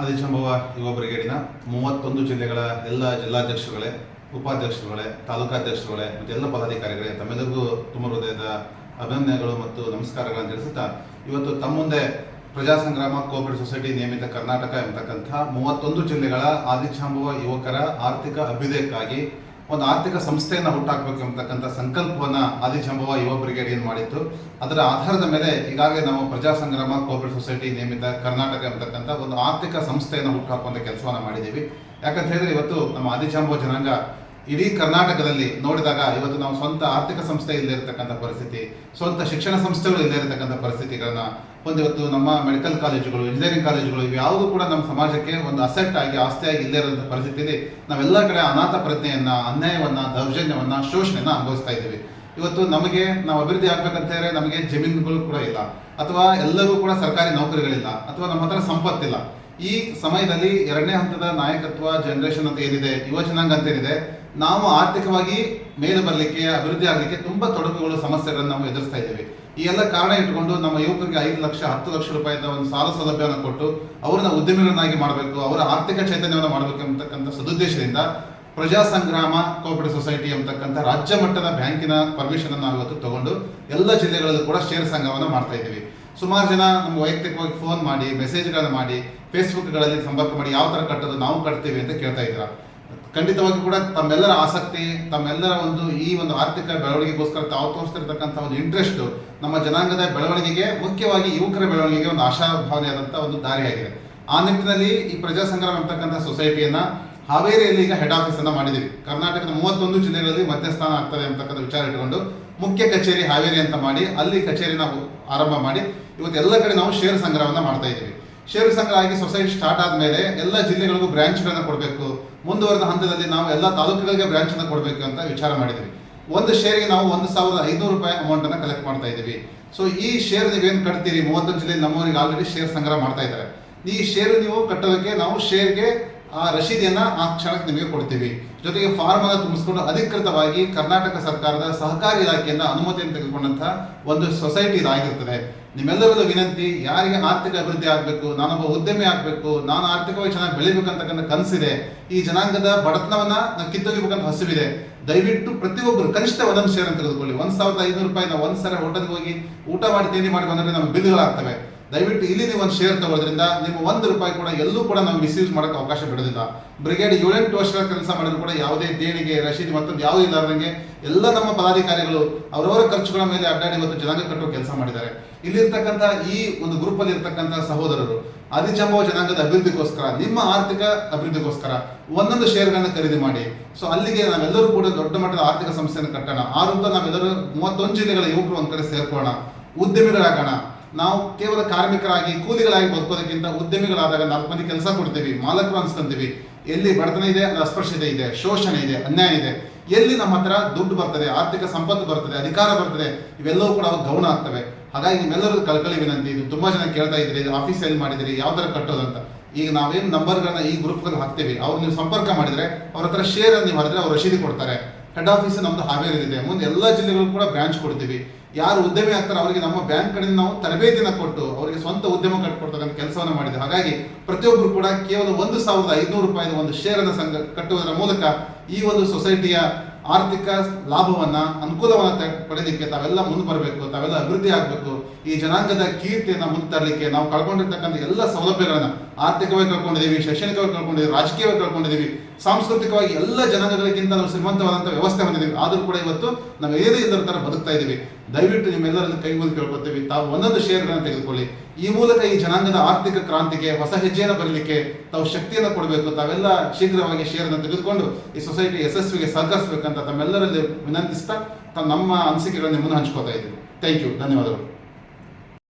ಆದಿಜಾಂಬವ ಯುವ ಬ್ರಿಗೇಡಿನ ಮೂವತ್ತೊಂದು ಜಿಲ್ಲೆಗಳ ಎಲ್ಲ ಜಿಲ್ಲಾಧ್ಯಕ್ಷರುಗಳೇ, ಉಪಾಧ್ಯಕ್ಷರುಗಳೇ, ತಾಲೂಕಾಧ್ಯಕ್ಷರುಗಳೇ ಮತ್ತು ಎಲ್ಲ ಪದಾಧಿಕಾರಿಗಳೇ ತಮ್ಮೆಲ್ಲರಿಗೂ ತುಂಬ ಹೃದಯದ ಅಭಿನಂದನೆಗಳು ಮತ್ತು ನಮಸ್ಕಾರಗಳನ್ನು ತಿಳಿಸುತ್ತಾ ಇವತ್ತು ತಮ್ಮ ಮುಂದೆ ಪ್ರಜಾ ಸಂಗ್ರಾಮ ಸೊಸೈಟಿ, ನಿಯಮಿತ ಕರ್ನಾಟಕ ಎಂಬತಕ್ಕಂಥ ಮೂವತ್ತೊಂದು ಜಿಲ್ಲೆಗಳ ಆದಿಜಾಂಬವ ಯುವಕರ ಆರ್ಥಿಕ ಅಭ್ಯುದಯಕ್ಕಾಗಿ ಒಂದು ಆರ್ಥಿಕ ಸಂಸ್ಥೆಯನ್ನು ಹುಟ್ಟಾಕಬೇಕು ಎಂಬತಕ್ಕಂಥ ಸಂಕಲ್ಪವನ್ನ ಆದಿಜಂಬವ ಯುವ ಬ್ರಿಗೇಡ್ ಏನು ಮಾಡಿತ್ತು. ಅದರ ಆಧಾರದ ಮೇಲೆ ಈಗಾಗಲೇ ನಾವು ಪ್ರಜಾ ಸಂಗ್ರಾಮ ಕೋಆಪರೇಟಿವ್ ಸೊಸೈಟಿ ನೇಮಿತ ಕರ್ನಾಟಕ ಎಂಬತಕ್ಕಂಥ ಒಂದು ಆರ್ಥಿಕ ಸಂಸ್ಥೆಯನ್ನು ಹುಟ್ಟಾಕುವಂಥ ಕೆಲಸವನ್ನು ಮಾಡಿದ್ದೀವಿ. ಯಾಕಂತ ಹೇಳಿದ್ರೆ ಇವತ್ತು ನಮ್ಮ ಆದಿಜಾಂಬವ ಜನಾಂಗ ಇಡೀ ಕರ್ನಾಟಕದಲ್ಲಿ ನೋಡಿದಾಗ ಇವತ್ತು ನಾವು ಸ್ವಂತ ಆರ್ಥಿಕ ಸಂಸ್ಥೆ ಇಲ್ಲದೆ ಇರತಕ್ಕಂಥ ಪರಿಸ್ಥಿತಿ, ಸ್ವಂತ ಶಿಕ್ಷಣ ಸಂಸ್ಥೆಗಳು ಇಲ್ಲದೆ ಇರತಕ್ಕಂಥ ಪರಿಸ್ಥಿತಿಗಳನ್ನ ಒಂದು ಇವತ್ತು ನಮ್ಮ ಮೆಡಿಕಲ್ ಕಾಲೇಜುಗಳು ಇಂಜಿನಿಯರಿಂಗ್ ಕಾಲೇಜುಗಳು ಇವು ಯಾವುದು ಕೂಡ ನಮ್ಮ ಸಮಾಜಕ್ಕೆ ಒಂದು ಅಸೆಟ್ ಆಗಿ, ಆಸ್ತಿಯಾಗಿ ಇಲ್ಲದೆ ಇರೋಂಥ ಪರಿಸ್ಥಿತಿಯಲ್ಲಿ ನಾವೆಲ್ಲ ಕಡೆ ಅನಾಥ ಪ್ರಜ್ಞೆಯನ್ನ, ಅನ್ಯಾಯವನ್ನ, ದೌರ್ಜನ್ಯವನ್ನ, ಶೋಷಣೆಯನ್ನ ಅನುಭವಿಸ್ತಾ ಇದ್ದೀವಿ. ಇವತ್ತು ನಮಗೆ ನಾವು ಅಭಿವೃದ್ಧಿ ಆಗ್ಬೇಕಂತ ಹೇಳಿದ್ರೆ ನಮಗೆ ಜಮೀನುಗಳು ಕೂಡ ಇಲ್ಲ. ಅಥವಾ ಎಲ್ಲರೂ ಕೂಡ ಸರ್ಕಾರಿ ನೌಕರಿಗಳಿಲ್ಲ. ಅಥವಾ ನಮ್ಮ ಹತ್ರ ಸಂಪತ್ತಿಲ್ಲ. ಈ ಸಮಯದಲ್ಲಿ ಎರಡನೇ ಹಂತದ ನಾಯಕತ್ವ ಜನರೇಷನ್ ಅಂತ ಏನಿದೆ, ಯುವ ಜನಾಂಗ ಅಂತ ಏನಿದೆ, ನಾವು ಆರ್ಥಿಕವಾಗಿ ಮೇಲೆ ಬರಲಿಕ್ಕೆ, ಅಭಿವೃದ್ಧಿ ಆಗಲಿಕ್ಕೆ ತುಂಬಾ ತೊಡಕುಗಳು, ಸಮಸ್ಯೆಗಳನ್ನು ನಾವು ಎದುರಿಸ್ತಾ ಇದ್ದೇವೆ. ಈ ಎಲ್ಲ ಕಾರಣ ಇಟ್ಕೊಂಡು ನಮ್ಮ ಯುವಕರಿಗೆ ಐದು ಲಕ್ಷ, ಹತ್ತು ಲಕ್ಷ ರೂಪಾಯಿದ ಒಂದು ಸಾಲ ಸೌಲಭ್ಯವನ್ನು ಕೊಟ್ಟು, ಅವರನ್ನ ಉದ್ಯಮಿಗಳನ್ನಾಗಿ ಮಾಡಬೇಕು, ಅವರ ಆರ್ಥಿಕ ಚೈತನ್ಯವನ್ನು ಮಾಡಬೇಕು ಎಂಬತಕ್ಕಂಥ ಸದುದ್ದೇಶದಿಂದ ಪ್ರಜಾ ಸಂಗ್ರಾಮ ಸೊಸೈಟಿ ಅಂತಕ್ಕಂಥ ರಾಜ್ಯ ಮಟ್ಟದ ಬ್ಯಾಂಕಿನ ಪರ್ಮಿಷನ್ ಅನ್ನು ಇವತ್ತು ತಗೊಂಡು ಎಲ್ಲ ಜಿಲ್ಲೆಗಳಲ್ಲೂ ಕೂಡ ಶೇರ್ ಸಂಘವನ್ನು ಮಾಡ್ತಾ ಇದ್ದೀವಿ. ಸುಮಾರು ಜನ ನಮ್ಮ ವೈಯಕ್ತಿಕವಾಗಿ ಫೋನ್ ಮಾಡಿ ಮೆಸೇಜ್ಗಳನ್ನು ಮಾಡಿ ಫೇಸ್ಬುಕ್ಗಳಲ್ಲಿ ಸಂಪರ್ಕ ಮಾಡಿ ಯಾವ ಥರ ಕಟ್ಟೋದು ನಾವು ಕಟ್ತೀವಿ ಅಂತ ಕೇಳ್ತಾ ಇದ್ದೀರಾ. ಖಂಡಿತವಾಗಿ ಕೂಡ ತಮ್ಮೆಲ್ಲರ ಆಸಕ್ತಿ, ತಮ್ಮೆಲ್ಲರ ಒಂದು ಈ ಒಂದು ಆರ್ಥಿಕ ಬೆಳವಣಿಗೆಗೋಸ್ಕರ ತಾವು ತೋರಿಸ್ತಿರ್ತಕ್ಕಂಥ ಒಂದು ಇಂಟ್ರೆಸ್ಟು ನಮ್ಮ ಜನಾಂಗದ ಬೆಳವಣಿಗೆಗೆ, ಮುಖ್ಯವಾಗಿ ಯುವಕರ ಬೆಳವಣಿಗೆಗೆ ಒಂದು ಆಶಾಭಾವನೆಯಾದಂಥ ಒಂದು ದಾರಿಯಾಗಿದೆ. ಆ ನಿಟ್ಟಿನಲ್ಲಿ ಈ ಪ್ರಜಾ ಸಂಗ್ರಾಮ ಅಂತಕ್ಕಂಥ ಸೊಸೈಟಿಯನ್ನ ಹಾವೇರಿಯಲ್ಲಿ ಈಗ ಹೆಡ್ ಆಫೀಸ್ ಅನ್ನ ಮಾಡಿದ್ದೀವಿ. ಕರ್ನಾಟಕದ ಮೂವತ್ತೊಂದು ಜಿಲ್ಲೆಗಳಲ್ಲಿ ಮಧ್ಯಸ್ಥಾನ ಆಗ್ತದೆ ಅಂತಕ್ಕಂಥ ವಿಚಾರ ಇಟ್ಕೊಂಡು ಮುಖ್ಯ ಕಚೇರಿ ಹಾವೇರಿ ಅಂತ ಮಾಡಿ, ಅಲ್ಲಿ ಕಚೇರಿ ನಾವು ಆರಂಭ ಮಾಡಿ, ಇವತ್ತು ಎಲ್ಲ ಕಡೆ ನಾವು ಷೇರು ಸಂಗ್ರಹವನ್ನು ಮಾಡ್ತಾ ಇದ್ದೀವಿ. ಷೇರು ಸಂಗ್ರಹ ಆಗಿ ಸೊಸೈಟಿ ಸ್ಟಾರ್ಟ್ ಆದಮೇಲೆ ಎಲ್ಲ ಜಿಲ್ಲೆಗಳಿಗೂ ಬ್ರಾಂಚ್ಗಳನ್ನು ಕೊಡಬೇಕು. ಮುಂದುವರೆದ ಹಂತದಲ್ಲಿ ನಾವು ಎಲ್ಲ ತಾಲೂಕುಗಳಿಗೆ ಬ್ರಾಂಚ್ ಅನ್ನು ಕೊಡಬೇಕು ಅಂತ ವಿಚಾರ ಮಾಡಿದ್ದೀವಿ. ಒಂದು ಶೇರಿಗೆ ನಾವು ಒಂದು ಸಾವಿರದ ಐನೂರು ರೂಪಾಯಿ ಅಮೌಂಟ್ ಅನ್ನ ಕಲೆಕ್ಟ್ ಮಾಡ್ತಾ ಇದ್ದೀವಿ. ಸೊ ಈ ಶೇರ್ ನೀವೇನು ಕಟ್ತೀರಿ? ಮೂವತ್ತೊಂದು ಜಿಲ್ಲೆ ನಮ್ಮವರಿಗೆ ಆಲ್ರೆಡಿ ಶೇರ್ ಸಂಗ್ರಹ ಮಾಡ್ತಾ ಇದ್ದಾರೆ. ಈ ಶೇರು ನೀವು ಕಟ್ಟೋದಕ್ಕೆ ನಾವು ಶೇರ್ಗೆ ಆ ರಶೀದಿಯನ್ನು ಆ ಕ್ಷಣಕ್ಕೆ ನಿಮಗೆ ಕೊಡ್ತೀವಿ. ಜೊತೆಗೆ ಫಾರ್ಮ್ ಅನ್ನು ತುಂಬಿಸ್ಕೊಂಡು ಅಧಿಕೃತವಾಗಿ ಕರ್ನಾಟಕ ಸರ್ಕಾರದ ಸಹಕಾರಿ ಇಲಾಖೆಯಿಂದ ಅನುಮತಿಯನ್ನು ತೆಗೆದುಕೊಂಡಂತಹ ಒಂದು ಸೊಸೈಟಿ ಇದಾಗಿರ್ತದೆ. ವಿನಂತಿ, ಯಾರಿಗೆ ಆರ್ಥಿಕ ಅಭಿವೃದ್ಧಿ ಆಗಬೇಕು ನಾನೊಬ್ಬ ಉದ್ಯಮಿ ಆಗಬೇಕು, ನಾನು ಆರ್ಥಿಕವಾಗಿ ಚೆನ್ನಾಗಿ ಬೆಳಿಬೇಕಂತಕ್ಕಂಥ ಕನಸಿದೆ. ಈ ಜನಾಂಗದ ಬಡತನವನ್ನ ನಾವು ಕಿತ್ತೊಗಿಬೇಕಂತ ಹಸಿವಿದೆ. ದಯವಿಟ್ಟು ಪ್ರತಿಯೊಬ್ಬರು ಕನಿಷ್ಠ ಒಂದೊಂದು ಶೇರ್ ಅಂತ ತೆಗೆದುಕೊಳ್ಳಿ. ಒಂದು ಸಾವಿರದ ಐನೂರು ರೂಪಾಯಿ ನಾವು ಒಂದ್ಸಲ ಹೋಟೆಲ್ಗೆ ಹೋಗಿ ಊಟ ಮಾಡಿ ತಿಂಡಿ ಮಾಡಿ ಬಂದ್ರೆ ನಮ್ಮ ಬಿಲ್ಗಳಾಗ್ತವೆ. ದಯವಿಟ್ಟು ಇಲ್ಲಿ ನೀವು ಒಂದು ಶೇರ್ ತಗೊಳ್ಳೋದ್ರಿಂದ ನಿಮ್ಮ ಒಂದು ರೂಪಾಯಿ ಕೂಡ ಎಲ್ಲೂ ಕೂಡ ನಾವು ಮಿಸ್ಯೂಸ್ ಮಾಡೋಕೆ ಅವಕಾಶ ಬಿಡೋದಿಲ್ಲ. ಬ್ರಿಗೇಡ್ ಏಳೆಂಟು ವರ್ಷಗಳ ಕೆಲಸ ಮಾಡಿದ್ರು ಕೂಡ ಯಾವುದೇ ದೇಣಿಗೆ, ರಶೀದಿ ಮತ್ತೊಂದು ಯಾವುದೂ ಇಲ್ಲಾರ್ದಂಗೆ ಎಲ್ಲ ನಮ್ಮ ಪದಾಧಿಕಾರಿಗಳು ಅವರವರ ಖರ್ಚುಗಳ ಮೇಲೆ ಅಡ್ಡಾಡಿ ಮತ್ತು ಜನಾಂಗ ಕಟ್ಟುವ ಕೆಲಸ ಮಾಡಿದ್ದಾರೆ. ಇಲ್ಲಿರ್ತಕ್ಕಂಥ ಈ ಒಂದು ಗ್ರೂಪಲ್ಲಿ ಇರ್ತಕ್ಕಂಥ ಸಹೋದರರು ಆದಿಜಾಂಬವ ಜನಾಂಗದ ಅಭಿವೃದ್ಧಿಗೋಸ್ಕರ, ನಿಮ್ಮ ಆರ್ಥಿಕ ಅಭಿವೃದ್ಧಿಗೋಸ್ಕರ ಒಂದೊಂದು ಶೇರ್ಗಳನ್ನು ಖರೀದಿ ಮಾಡಿ. ಸೊ ಅಲ್ಲಿಗೆ ನಾವೆಲ್ಲರೂ ಕೂಡ ದೊಡ್ಡ ಮಟ್ಟದ ಆರ್ಥಿಕ ಸಂಸ್ಥೆಯನ್ನು ಕಟ್ಟೋಣ. ಆ ರೂಪ ನಾವೆಲ್ಲರೂ ಮೂವತ್ತೊಂದು ಜಿಲ್ಲೆಗಳ ಯುವಕರು ಒಂದ್ ಕಡೆ ಸೇರ್ಕೋಣ ಉದ್ಯಮಿಗಳಾಗೋಣ. ನಾವು ಕೇವಲ ಕಾರ್ಮಿಕರಾಗಿ ಕೂಲಿಗಳಾಗಿ ಬದುಕೋದಕ್ಕಿಂತ ಉದ್ಯಮಿಗಳಾದಾಗ ನಾಲ್ಕು ಮಂದಿ ಕೆಲಸ ಕೊಡ್ತೀವಿ, ಮಾಲಕರು ಅನ್ಸ್ಕೊಂತೀವಿ. ಎಲ್ಲಿ ಬಡತನ ಇದೆ, ಅಸ್ಪೃಶ್ಯತೆ ಇದೆ, ಶೋಷಣೆ ಇದೆ, ಅನ್ಯಾಯ ಇದೆ. ಎಲ್ಲಿ ನಮ್ಮ ಹತ್ರ ದುಡ್ಡು ಬರ್ತದೆ, ಆರ್ಥಿಕ ಸಂಪತ್ತು ಬರ್ತದೆ, ಅಧಿಕಾರ ಬರ್ತದೆ, ಇವೆಲ್ಲವೂ ಕೂಡ ಗೌಣ ಆಗ್ತವೆ. ಹಾಗಾಗಿ ನಿಮ್ಮೆಲ್ಲರೂ ಕಳ್ಕಳಿ ವಿನಂತಿ, ಇದು ತುಂಬಾ ಜನ ಕೇಳ್ತಾ ಇದ್ರಿ ಆಫೀಸ್ ಎಲ್ಲಿ ಮಾಡಿದ್ರಿ ಯಾವ ಕಟ್ಟೋದು ಅಂತ. ಈಗ ನಾವೇನು ನಂಬರ್ಗಳನ್ನ ಈ ಗ್ರೂಪ್ಗಳು ಹಾಕ್ತೀವಿ, ಅವ್ರು ನೀವು ಸಂಪರ್ಕ ಮಾಡಿದ್ರೆ, ಅವ್ರ ಹತ್ರ ಶೇರ್ ನೀವು ಮಾಡಿದ್ರೆ ಅವ್ರು ರಶೀದಿ ಕೊಡ್ತಾರೆ. ಹೆಡ್ ಆಫೀಸ್ ನಮ್ದು ಹಾವೇರಿ ಇದೆ ಮುಂದೆ ಎಲ್ಲ ಜಿಲ್ಲೆಗಳು ಕೂಡ ಬ್ರಾಂಚ್ ಕೊಡ್ತೀವಿ. ಯಾರು ಉದ್ಯಮಿ ಆಗ್ತಾರೆ, ಅವರಿಗೆ ನಮ್ಮ ಬ್ಯಾಂಕ್ ಕಡೆಯಿಂದ ನಾವು ತರಬೇತಿನ ಕೊಟ್ಟು ಅವರಿಗೆ ಸ್ವಂತ ಉದ್ಯಮ ಕಟ್ಟಿಕೊಡ್ತಕ್ಕಂಥ ಕೆಲಸವನ್ನು ಮಾಡಿದೆ ಹಾಗಾಗಿ ಪ್ರತಿಯೊಬ್ಬರು ಕೂಡ ಕೇವಲ ಒಂದು ಸಾವಿರದ ಐನೂರು ರೂಪಾಯಿದ ಒಂದು ಶೇರ್ ಅನ್ನು ಸಂಘ ಕಟ್ಟುವುದರ ಮೂಲಕ ಈ ಒಂದು ಸೊಸೈಟಿಯ ಆರ್ಥಿಕ ಲಾಭವನ್ನ, ಅನುಕೂಲವನ್ನ ಪಡೆಯಲಿಕ್ಕೆ ತಾವೆಲ್ಲ ಮುಂದೆ ಬರಬೇಕು, ತಾವೆಲ್ಲ ಅಭಿವೃದ್ಧಿ ಆಗಬೇಕು. ಈ ಜನಾಂಗದ ಕೀರ್ತಿಯನ್ನು ಮುಂದೆ ತರಲಿಕ್ಕೆ ನಾವು ಕಳ್ಕೊಂಡಿರ್ತಕ್ಕಂಥ ಎಲ್ಲ ಸೌಲಭ್ಯಗಳನ್ನ ಆರ್ಥಿಕವಾಗಿ ಕಳ್ಕೊಂಡಿದ್ದೀವಿ, ಶೈಕ್ಷಣಿಕವಾಗಿ ಕಳ್ಕೊಂಡಿದ್ದೀವಿ, ರಾಜಕೀಯವಾಗಿ ಕಳ್ಕೊಂಡಿದ್ದೀವಿ, ಸಾಂಸ್ಕೃತಿಕವಾಗಿ ಎಲ್ಲ ಜನಾಂಗಗಳಿಗಿಂತ ನಾವು ಶ್ರೀಮಂತವಾದಂಥ ವ್ಯವಸ್ಥೆ ಹೊಂದಿದ್ದೀವಿ. ಆದರೂ ಕೂಡ ಇವತ್ತು ನಾವು ಏನೇ ಇಲ್ಲದ ಥರ ಬದುಕ್ತಾ ಇದ್ದೀವಿ. ದಯವಿಟ್ಟು ನಿಮ್ಮೆಲ್ಲರಲ್ಲಿ ಕೈ ಮುಗಿದು ಕೇಳ್ಕೊತೀವಿ. ತಾವು ಒಂದೊಂದು ಶೇರ್ಗಳನ್ನು ತೆಗೆದುಕೊಳ್ಳಿ. ಈ ಮೂಲಕ ಈ ಜನಾಂಗದ ಆರ್ಥಿಕ ಕ್ರಾಂತಿಗೆ, ಹೊಸ ಹೆಜ್ಜೆಯನ್ನು ಬರಲಿಕ್ಕೆ ತಾವು ಶಕ್ತಿಯನ್ನು ಕೊಡಬೇಕು. ತಾವೆಲ್ಲ ಶೀಘ್ರವಾಗಿ ಶೇರನ್ನು ತೆಗೆದುಕೊಂಡು ಈ ಸೊಸೈಟಿ ಯಶಸ್ವಿಗೆ ಸಹಕರಿಸಬೇಕಂತ ತಮ್ಮೆಲ್ಲರಲ್ಲಿ ವಿನಂತಿಸ್ತಾ ತಮ್ಮ ನಮ್ಮ ಅನಿಸಿಕೆಗಳನ್ನು ಮುಂದೆ ಹಂಚ್ಕೋತಾ ಇದ್ದೀವಿ. ಥ್ಯಾಂಕ್ ಯು ಧನ್ಯವಾದಗಳು.